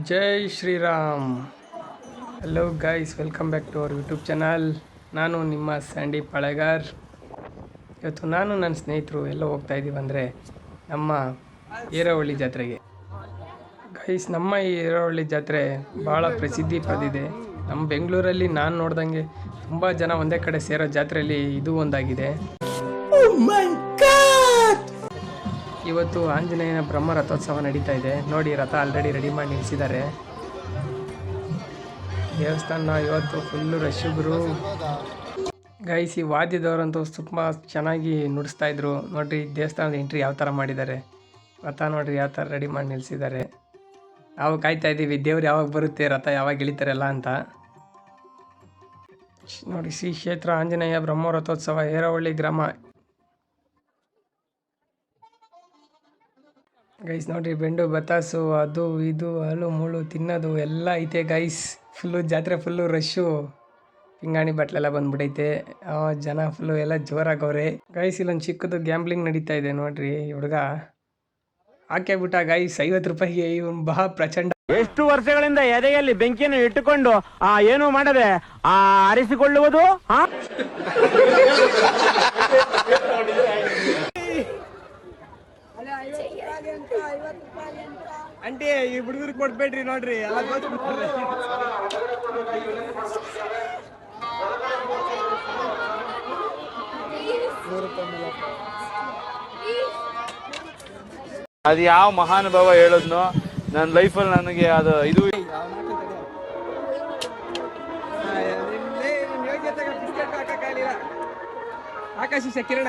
Jai Shriram. Hello guys welcome back to our YouTube channel ನಾನು ನಿಮ್ಮ Sandy Palegar ಇವತ್ತು ನಾನು ನನ್ನ ಸ್ನೇಹಿತರು ಎಲ್ಲ ಹೋಗ್ತಾ ಇದ್ದೀವಿ ಅಂದರೆ ನಮ್ಮ ಏರವಳ್ಳಿ ಜಾತ್ರೆಗೆ. ಗೈಸ್ ನಮ್ಮ ಈ ಜಾತ್ರೆ ಭಾಳ ಪ್ರಸಿದ್ಧಿ ಪಡೆದಿದೆ. ನಮ್ಮ ಬೆಂಗಳೂರಲ್ಲಿ ನಾನು ನೋಡ್ದಂಗೆ ತುಂಬ ಜನ ಒಂದೇ ಕಡೆ ಸೇರೋ ಜಾತ್ರೆಯಲ್ಲಿ ಇದು ಒಂದಾಗಿದೆ. ಇವತ್ತು ಆಂಜನೇಯನ ಬ್ರಹ್ಮ ರಥೋತ್ಸವ ನಡೀತಾ ಇದೆ. ನೋಡಿ, ರಥ ಆಲ್ರೆಡಿ ರೆಡಿ ಮಾಡಿ ನಿಲ್ಲಿಸಿದ್ದಾರೆ ದೇವಸ್ಥಾನ ಇವತ್ತು ಫುಲ್ಲು ರಶ್ ಗಾಯಿಸಿ ವಾದ್ಯದವರಂತೂ ತುಂಬ ಚೆನ್ನಾಗಿ ನುಡಿಸ್ತಾ ಇದ್ರು. ನೋಡ್ರಿ ದೇವಸ್ಥಾನದ ಎಂಟ್ರಿ ಯಾವ ಥರ ಮಾಡಿದ್ದಾರೆ. ರಥ ನೋಡ್ರಿ, ಯಾವ ಥರ ರೆಡಿ ಮಾಡಿ ನಿಲ್ಲಿಸಿದ್ದಾರೆ ನಾವು ಕಾಯ್ತಾ ಇದ್ದೀವಿ, ದೇವ್ರು ಯಾವಾಗ ಬರುತ್ತೆ, ರಥ ಯಾವಾಗ ಇಳಿತಾರೆಲ್ಲ ಅಂತ. ನೋಡಿ, ಶ್ರೀ ಕ್ಷೇತ್ರ ಆಂಜನೇಯ ಬ್ರಹ್ಮ ರಥೋತ್ಸವ, ಏರವಳ್ಳಿ ಗ್ರಾಮ. ಗೈಸ್ ನೋಡ್ರಿ ಬೆಂಡು ಬತಾಸು ಅದು ಇದು ಹಲು ಮುಳು ತಿನ್ನೋದು ಎಲ್ಲ ಐತೆ ಗೈಸ್ ಫುಲ್ಲು ಜಾತ್ರೆ ಫುಲ್ಲು ರಶ್ಶು ಪಿಂಗಾಣಿ ಬಟ್ಲೆಲ್ಲ ಬಂದ್ಬಿಟೈತೆ. ಆ, ಜನ ಫುಲ್ಲು ಎಲ್ಲ ಜೋರಾಗವ್ರೆ. ಗೈಸ್ ಇಲ್ಲೊಂದು ಚಿಕ್ಕದು ಗ್ಯಾಂಬ್ಲಿಂಗ್ ನಡೀತಾ ಇದೆ ನೋಡ್ರಿ ಹುಡುಗ. ಹಾಕೇ ಬಿಟ್ಟ ಗೈಸ್ ಐವತ್ತು ರೂಪಾಯಿಗೆ ಇವನ್ ಬಹಳ ಪ್ರಚಂಡ. ಎಷ್ಟು ವರ್ಷಗಳಿಂದ ಎದೆಯಲ್ಲಿ ಬೆಂಕಿಯನ್ನು ಇಟ್ಟುಕೊಂಡು ಆ ಏನು ಮಾಡದೆ ಆ ಅರಿಸಿಕೊಳ್ಳುವುದು ಆ? ಅಂಟಿ ಈ ಹುಡುಗರು ಕೊಡ್ಬೇಡ್ರಿ ನೋಡ್ರಿ ಎಲ್ಲ ಅದು ಯಾವ ಮಹಾನುಭಾವ ಹೇಳದ್ನೋ ನನ್ನ ಲೈಫಲ್ಲಿ ನನಗೆ ಅದು ಇದು ಆಕಾಶ ಕಿರಣ.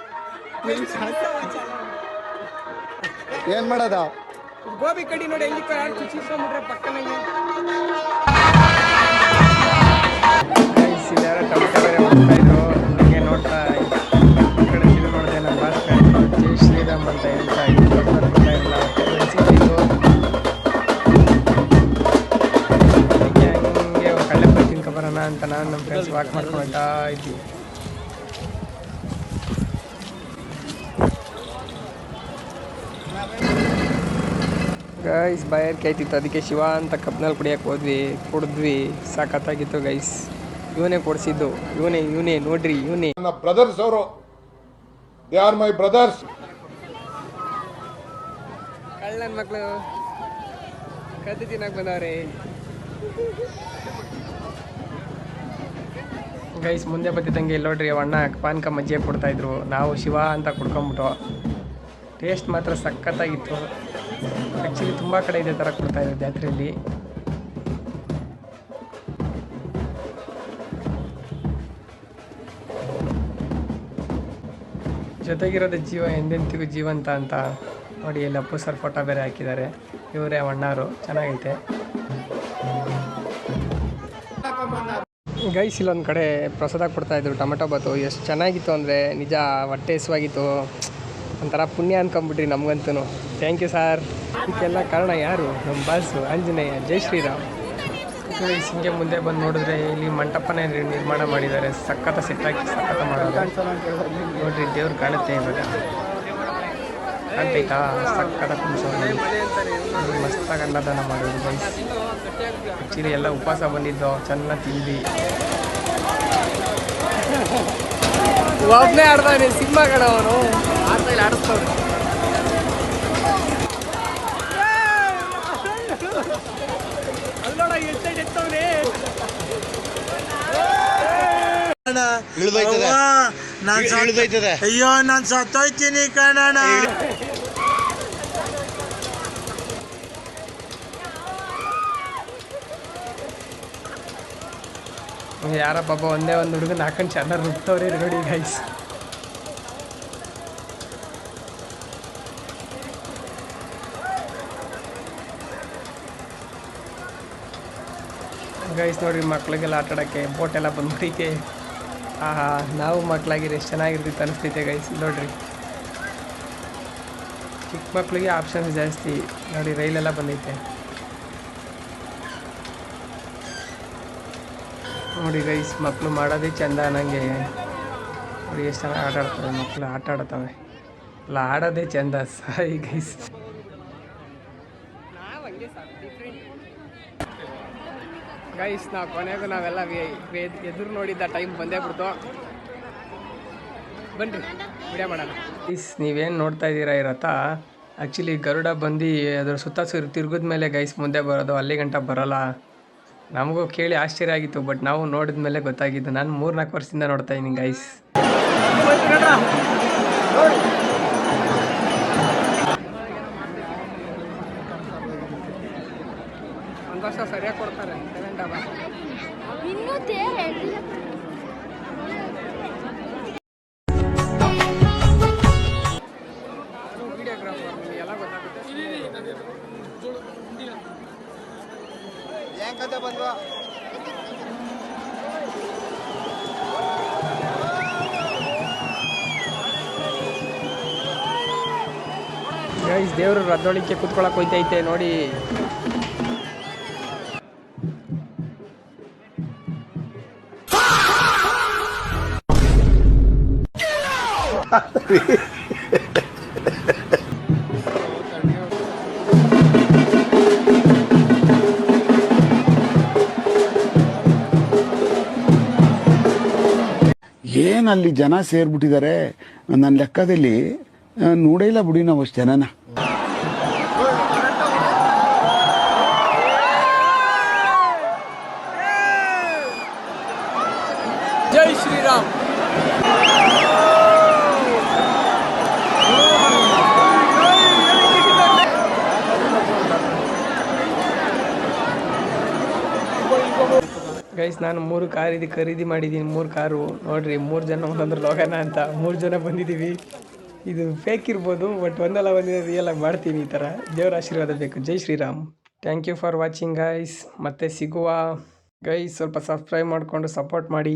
ಏನ್ ಮಾಡೋದ? ಗೋಬಿ ಕಡಿ ನೋಡಿ ಎಲ್ಲಿ ಯಾರು ಚುಚ್ಚಿಸ್ಕೊಂಡ್ಬಿಟ್ರೆ ಪಕ್ಕನಾಗೆ ಯಾರೋ ಟೊಮೆಟೊ ಬೇರೆ ಮಾಡ್ತಾ ಇದ್ರು. ಹಂಗೆ ನೋಡ್ತಾ ಈ ಕಡೆ ಇದು ನೋಡಿದೆ ನಮ್ಮ ಭಾಸ್ಕರ್ ಜೈ ಶ್ರೀರಾಮ್ ಅಂತ ಹೇಳ್ತಾ ಇದ್ರು ಬರ್ತಾ ಇಲ್ಲ ಸಿಕ್ಕಿದ್ದು ಅದಕ್ಕೆ ಹಂಗೆ ಕಳ್ಳೆಪುರಿ ತಿನ್ಕೊಬರೋಣ ಅಂತ ನಾನು ನಮ್ಮ ಫ್ರೆಂಡ್ಸ್ ವಾಕ್ ಮಾಡ್ಕೊಂಡು ಹೋಗ್ತಾ ಇದ್ವಿ. ಗೈಸ್ ಬಾಯಾರಿಕೆ ಆಯ್ತಿತ್ತು ಅದಕ್ಕೆ ಶಿವ ಅಂತ ಕಪ್ನಲ್ಲಿ ಕುಡಿಯೋಕೆ ಹೋದ್ವಿ ಕುಡಿದ್ವಿ. ಸಾಕತ್ತಾಗಿತ್ತು ಗೈಸ್ ಇವನೇ ಕೊಡಿಸಿದ್ದು. ಇವನೇ ಇವನೇ ನೋಡ್ರಿ ಇವನೇ. ನನ್ನ ಬ್ರದರ್ಸ್ ಅವರು. ದೇ ಆರ್ ಮೈ ಬ್ರದರ್ಸ್ ಕಳ್ಳನ ಮಕ್ಕಳು ಕದ್ದು ತಿನ್ನಕ್ಕೆ ಬಂದವ್ರೆ. ಗೈಸ್ ಮುಂದೆ ಬತ್ತಿದ್ದಂಗೆ ಇಲ್ಲಿ ನೋಡ್ರಿ ಅಣ್ಣ ಪಾನ್ಕ ಮಜ್ಜಿಗೆ ಕೊಡ್ತಾಯಿದ್ರು ನಾವು ಶಿವ ಅಂತ ಕುಡ್ಕೊಂಬಿಟ್ಟು ಟೇಸ್ಟ್ ಮಾತ್ರ ಸಖತ್ತಾಗಿತ್ತು. ಆ್ಯಕ್ಚುಲಿ ತುಂಬ ಕಡೆ ಇದೇ ಥರ ಕೊಡ್ತಾಯಿದ್ರು ಜಾತ್ರೆಯಲ್ಲಿ. ಜೊತೆಗಿರೋದು ಜೀವ ಎಂದೆಂತಿಗೂ ಜೀವಂತ ಅಂತ ನೋಡಿ, ಇಲ್ಲಿ ಅಪ್ಪು ಸರ್ ಫೋಟೋ ಬೇರೆ ಹಾಕಿದ್ದಾರೆ. ಇವರೇ ಅಣ್ಣಾರು, ಚೆನ್ನಾಗೈತೆ. ಗೈಸ್ ಇಲ್ಲೊಂದು ಕಡೆ ಪ್ರಸಾದ ಕೊಡ್ತಾಯಿದ್ರು ಟೊಮೆಟೊ ಬಾತು. ಎಷ್ಟು ಚೆನ್ನಾಗಿತ್ತು ಅಂದರೆ, ನಿಜ, ಹೊಟ್ಟೆ ಹಸುವಾಗಿತ್ತು. ಒಂಥರ ಪುಣ್ಯ ಅನ್ಕೊಂಬಿಟ್ರಿ ನಮಗಂತೂ ಥ್ಯಾಂಕ್ ಯು ಸರ್ ಇದಕ್ಕೆಲ್ಲ ಕಾರಣ ಯಾರು? ನಮ್ಮ ಬಾಸು ಆಂಜನೇಯ. ಜೈ ಶ್ರೀರಾಮ್. ಸಿಂಗೆ ಮುಂದೆ ಬಂದು ನೋಡಿದ್ರೆ ಇಲ್ಲಿ ಮಂಟಪನೇ ನಿರ್- ನಿರ್ಮಾಣ ಮಾಡಿದ್ದಾರೆ. ಸಖತ್ತ ಸಿಟ್ಟಾಕಿ ಸಖತ್ತ ಮಾಡೋದು ನೋಡ್ರಿ, ದೇವ್ರು ಕಾಣುತ್ತೆ ಇವಾಗ. ಕಾಣ್ತೈತಾ ಸಕ್ಕತ್ತ ಕುಣಿಸೋದು ಮಸ್ತಾಗಿ ಅನ್ನದಾನ ಮಾಡೋದು ಗೈಸ್ ಆ್ಯಕ್ಚುಲಿ ಎಲ್ಲ ಉಪವಾಸ ಬಂದಿದ್ದು, ಚೆನ್ನಾಗಿ ತಿಂದ್ವಿ. ಒಬ್ಬನೇ ಆಡ್ತಾನೆ ಸಿನಿಮಾ ಕಣ ಅವನು. ಆಡ್ತಾ ಆಡಿಸ್ತಾನೆ ಅಯ್ಯೋ ನಾನ್ ಸತ್ತೋಯ್ತೀನಿ ಕಣಣ್ಣ. ಯಾರ ಪಾಪ ಒಂದೇ ಒಂದು ಹುಡುಗನ ಹಾಕೊಂಡು ಚೆನ್ನಾಗಿ ರುಬ್ತವ್ರಿ ನೋಡಿ ಗೈಸ್ ಗೈಸ್ ನೋಡ್ರಿ, ಮಕ್ಳಿಗೆಲ್ಲ ಆಟ ಆಡೋಕ್ಕೆ ಬೋಟೆಲ್ಲ ಬಂದ್ಬಿಟ್ಟಿಗೆ ಆಹಾ, ನಾವು ಮಕ್ಕಳಾಗಿರಿ ಎಷ್ಟು ಚೆನ್ನಾಗಿರ್ತಿತ್ತು ಅನಿಸ್ತೈತೆ ಗೈಸ್ ನೋಡ್ರಿ. ಚಿಕ್ಕ ಮಕ್ಕಳಿಗೆ ಆಪ್ಷನ್ಸ್ ಜಾಸ್ತಿ. ನೋಡಿ, ರೈಲೆಲ್ಲ ಬಂದೈತೆ. ನೋಡಿ ಗೈಸ್ ಮಕ್ಕಳು ಮಾಡೋದೇ ಚೆಂದ ನನಗೆ ನೋಡಿ ಎಷ್ಟು ಚೆನ್ನಾಗಿ ಆಟ ಆಡ್ತಾರೆ ಮಕ್ಕಳು ಆಟ ಆಡ್ತವೆ. ಅಲ್ಲ ಆಡೋದೇ ಚೆಂದ ಸಾಯಿ ಗೈಸ್ ಗೈಸ್ ನಾವು ಕೊನೆಗೂ ನಾವೆಲ್ಲ ಎದುರು ನೋಡಿದ್ದ ಟೈಮ್ ಬಂದೇ ಬಿಡ್ತು. ಬನ್ರಿ ವಿಡಿಯೋ ಮಾಡೋಣ. ಗೈಸ್ ನೀವೇನು ನೋಡ್ತಾ ಇದ್ದೀರಾ ಈ ರಥ? ಆ್ಯಕ್ಚುಲಿ ಗರುಡ ಬಂದು ಅದ್ರ ಸುತ್ತ ಸುರಿ ತಿರುಗಿದ್ಮೇಲೆ ಗೈಸ್ ಮುಂದೆ ಬರೋದು, ಅಲ್ಲಿ ಗಂಟ ಬರೋಲ್ಲ. ನಮಗೂ ಕೇಳಿ ಆಶ್ಚರ್ಯ ಆಗಿತ್ತು ಬಟ್ ನಾವು ನೋಡಿದ ಮೇಲೆ ಗೊತ್ತಾಗಿದ್ದು ನಾನು ಮೂರ್ನಾಲ್ಕು ವರ್ಷದಿಂದ ನೋಡ್ತಾ ಇದ್ದೀನಿ ಗೈಸ್ ಸರಿಯಾಗಿ ಕೊಡ್ತಾರೆ ಗೈಸ್ ದೇವರು ರದ್ದೊಳಿಕೆ ಕುತ್ಕೊಳಕ್ ಹೋಯ್ತೈತೆ ನೋಡಿ. ಏನಲ್ಲಿ ಜನ ಸೇರ್ಬಿಟ್ಟಿದ್ದಾರೆ. ನನ್ನ ಲೆಕ್ಕದಲ್ಲಿ ನೋಡೇ ಇಲ್ಲ ಬಿಡಿ ನಾವು ಅಷ್ಟು ಜನನ. ಗೈಸ್ ನಾನು ಮೂರು ಕಾರ್ ಇದು ಖರೀದಿ ಮಾಡಿದ್ದೀನಿ. ಮೂರು ಕಾರು. ನೋಡ್ರಿ, ಮೂರು ಜನ ಒಂದೊಂದ್ರ ಲೋಗನ ಅಂತ. ಮೂರು ಜನ ಬಂದಿದ್ದೀವಿ. ಇದು ಫೇಕ್ ಇರ್ಬೋದು ಬಟ್ ಒಂದಲ್ಲ ಒಂದಿನ ರಿಯಲ್ ಆಗಿ ಮಾಡ್ತೀನಿ ಈ ಥರ. ದೇವರ ಆಶೀರ್ವಾದ ಬೇಕು. ಜೈ Shriram. Thank you for watching guys ಮತ್ತೆ ಸಿಗುವ. ಗೈಸ್ ಸ್ವಲ್ಪ ಸಬ್ಸ್ಕ್ರೈಬ್ ಮಾಡಿಕೊಂಡು ಸಪೋರ್ಟ್ ಮಾಡಿ.